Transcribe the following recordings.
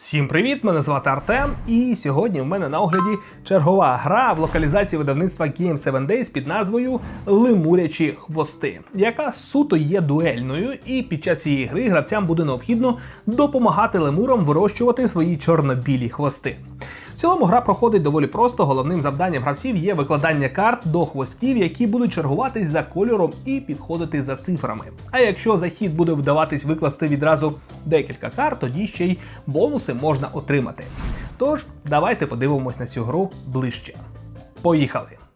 Всім привіт! Мене звати Артем, і сьогодні в мене на огляді чергова гра в локалізації видавництва Game 7 Days під назвою Лемурячі хвости, яка суто є дуельною, і під час цієї гри гравцям буде необхідно допомагати лемурам вирощувати свої чорно-білі хвости. Цілому гра проходить доволі просто. Головним завданням гравців є викладання карт до хвостів, які будуть чергуватись за кольором і підходити за цифрами. А якщо за хід буде вдаватись викласти відразу декілька карт, тоді ще й бонуси можна отримати. Тож, давайте подивимось на цю гру ближче. Поїхали!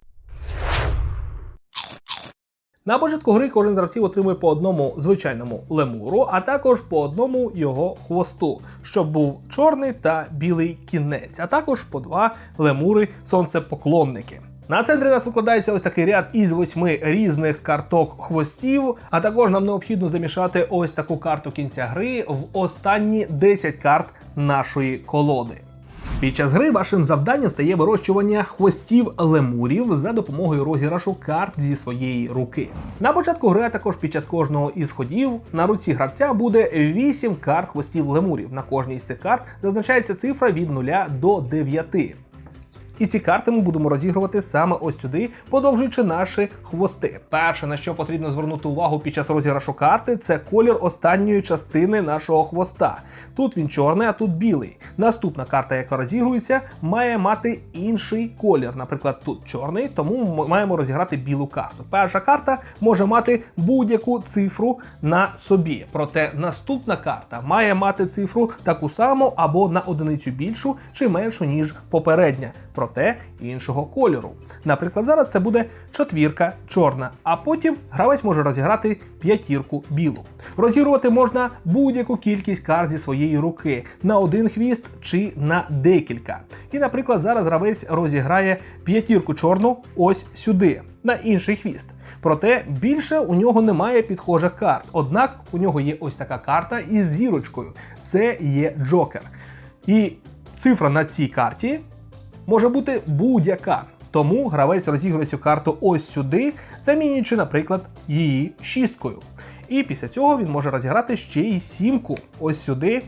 На початку гри кожен з гравців отримує по одному звичайному лемуру, а також по одному його хвосту, щоб був чорний та білий кінець, а також по два лемури сонцепоклонники. На центрі нас викладається ось такий ряд із восьми різних карток хвостів, а також нам необхідно замішати ось таку карту кінця гри в останні 10 карт нашої колоди. Під час гри вашим завданням стає вирощування хвостів лемурів за допомогою розіграшу карт зі своєї руки. На початку гри, а також під час кожного із ходів, на руці гравця буде 8 карт хвостів лемурів. На кожній з цих карт зазначається цифра від 0 до 9. І ці карти ми будемо розігрувати саме ось сюди, подовжуючи наші хвости. Перше, на що потрібно звернути увагу під час розіграшу карти, це колір останньої частини нашого хвоста. Тут він чорний, а тут білий. Наступна карта, яка розігрується, має мати інший колір. Наприклад, тут чорний, тому ми маємо розіграти білу карту. Перша карта може мати будь-яку цифру на собі. Проте наступна карта має мати цифру таку саму або на одиницю більшу чи меншу, ніж попередня проте іншого кольору. Наприклад, зараз це буде четвірка чорна, а потім гравець може розіграти п'ятірку білу. Розігрувати можна будь-яку кількість карт зі своєї руки на один хвіст чи на декілька. І, наприклад, зараз гравець розіграє п'ятірку чорну ось сюди. На інший хвіст. Проте більше у нього немає підхожих карт. Однак у нього є ось така карта із зірочкою. Це є Джокер. І цифра на цій карті може бути будь-яка. Тому гравець розігрує цю карту ось сюди, замінюючи, наприклад, її шісткою. І після цього він може розіграти ще й сімку ось сюди,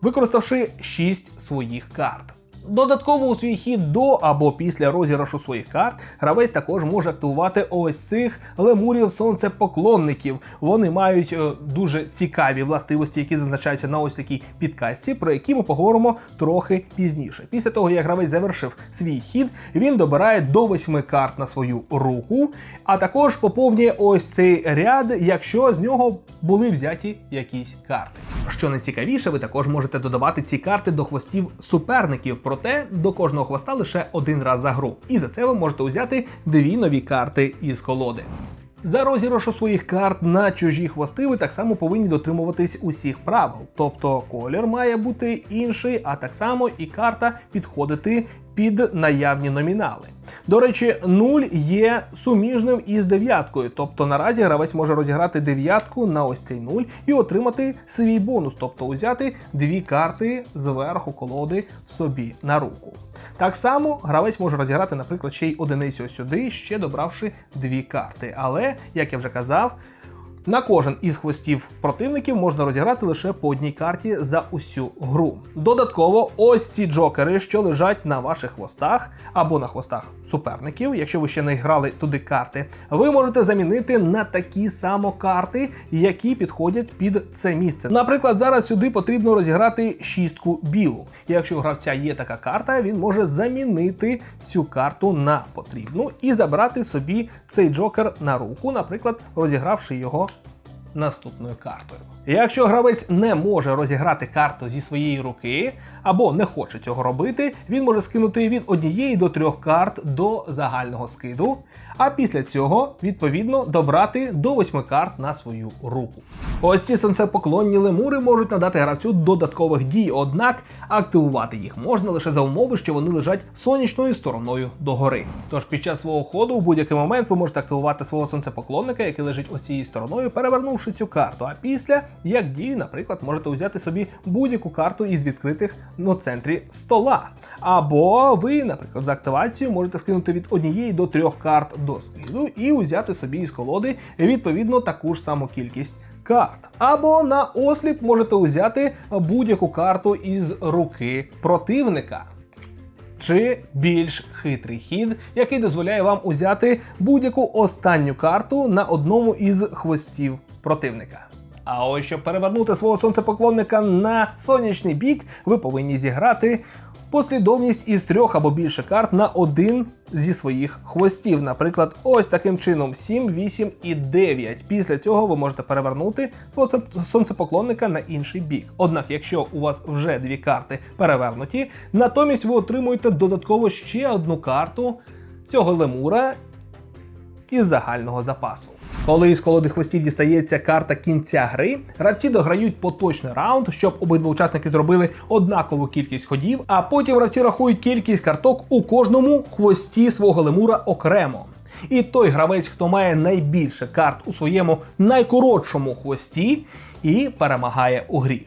використавши шість своїх карт. Додатково у свій хід до або після розіграшу своїх карт гравець також може активувати ось цих лемурів сонцепоклонників. Вони мають е, дуже цікаві властивості, які зазначаються на ось такій підкасті, про які ми поговоримо трохи пізніше. Після того, як гравець завершив свій хід, він добирає до восьми карт на свою руку, а також поповнює ось цей ряд, якщо з нього були взяті якісь карти. Що найцікавіше, ви також можете додавати ці карти до хвостів суперників, проте до кожного хвоста лише один раз за гру. І за це ви можете взяти дві нові карти із колоди. За розіграшу своїх карт на чужі хвости ви так само повинні дотримуватись усіх правил. Тобто колір має бути інший, а так само і карта підходити під наявні номінали. До речі, 0 є суміжним із дев'яткою, тобто наразі гравець може розіграти дев'ятку на ось цей 0 і отримати свій бонус, тобто узяти дві карти зверху колоди собі на руку. Так само гравець може розіграти, наприклад, ще й одиницю сюди, ще добравши дві карти. Але, як я вже казав, на кожен із хвостів противників можна розіграти лише по одній карті за усю гру. Додатково, ось ці джокери, що лежать на ваших хвостах або на хвостах суперників, якщо ви ще не грали туди карти, ви можете замінити на такі само карти, які підходять під це місце. Наприклад, зараз сюди потрібно розіграти шістку білу. Якщо у гравця є така карта, він може замінити цю карту на потрібну і забрати собі цей джокер на руку, наприклад, розігравши його наступною картою. Якщо гравець не може розіграти карту зі своєї руки або не хоче цього робити, він може скинути від однієї до трьох карт до загального скиду, а після цього відповідно добрати до восьми карт на свою руку. Ось ці сонцепоклонні лемури можуть надати гравцю додаткових дій, однак активувати їх можна лише за умови, що вони лежать сонячною стороною догори. Тож під час свого ходу у будь-який момент ви можете активувати свого сонцепоклонника, який лежить ось цією стороною, перевернувши цю карту. А після, як дію, наприклад, можете взяти собі будь-яку карту із відкритих на центрі стола. Або ви, наприклад, за активацією можете скинути від однієї до трьох карт до скиду і узяти собі із колоди відповідно таку ж саму кількість карт. Або на осліп можете узяти будь-яку карту із руки противника. Чи більш хитрий хід, який дозволяє вам узяти будь-яку останню карту на одному із хвостів противника. А ось щоб перевернути свого сонцепоклонника на сонячний бік, ви повинні зіграти послідовність із трьох або більше карт на один зі своїх хвостів. Наприклад, ось таким чином 7, 8 і 9. Після цього ви можете перевернути свого сонцепоклонника на інший бік. Однак, якщо у вас вже дві карти перевернуті, натомість ви отримуєте додатково ще одну карту цього лемура із загального запасу. Коли із колоди хвостів дістається карта кінця гри, гравці дограють поточний раунд, щоб обидва учасники зробили однакову кількість ходів, а потім гравці рахують кількість карток у кожному хвості свого лемура окремо. І той гравець, хто має найбільше карт у своєму найкоротшому хвості, і перемагає у грі.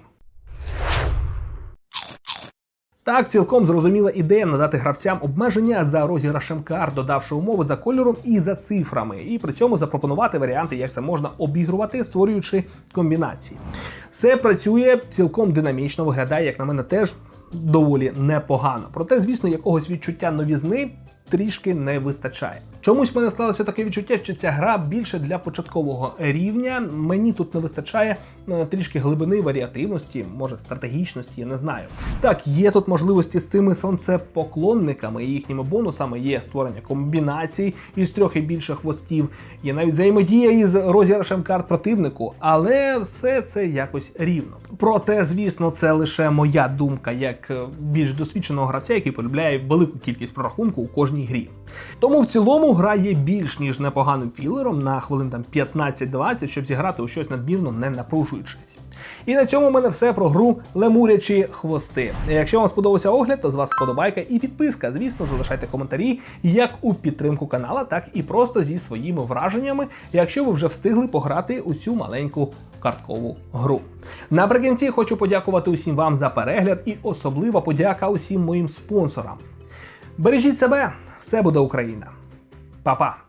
Так, цілком зрозуміла ідея надати гравцям обмеження за розіграшем карт, додавши умови за кольором і за цифрами, і при цьому запропонувати варіанти, як це можна обігрувати, створюючи комбінації. Все працює цілком динамічно, виглядає, як на мене, теж доволі непогано. Проте, звісно, якогось відчуття новізни. Трішки не вистачає. Чомусь в мене склалося таке відчуття, що ця гра більше для початкового рівня. Мені тут не вистачає е, трішки глибини варіативності, може стратегічності, я не знаю. Так, є тут можливості з цими сонцепоклонниками і їхніми бонусами. Є створення комбінацій із трьох і більше хвостів, є навіть взаємодія із розіграшем карт противнику, але все це якось рівно. Проте, звісно, це лише моя думка як е, більш досвідченого гравця, який полюбляє велику кількість прорахунку у кожній грі. Тому в цілому гра є більш ніж непоганим філером на хвилин там 15-20, щоб зіграти у щось надмірно не напружуючись. І на цьому в мене все про гру Лемурячі хвости. Якщо вам сподобався огляд, то з вас вподобайка і підписка. Звісно, залишайте коментарі як у підтримку канала, так і просто зі своїми враженнями, якщо ви вже встигли пограти у цю маленьку карткову гру. Наприкінці хочу подякувати усім вам за перегляд і особлива подяка усім моїм спонсорам. Бережіть себе, все буде Україна. Па-па!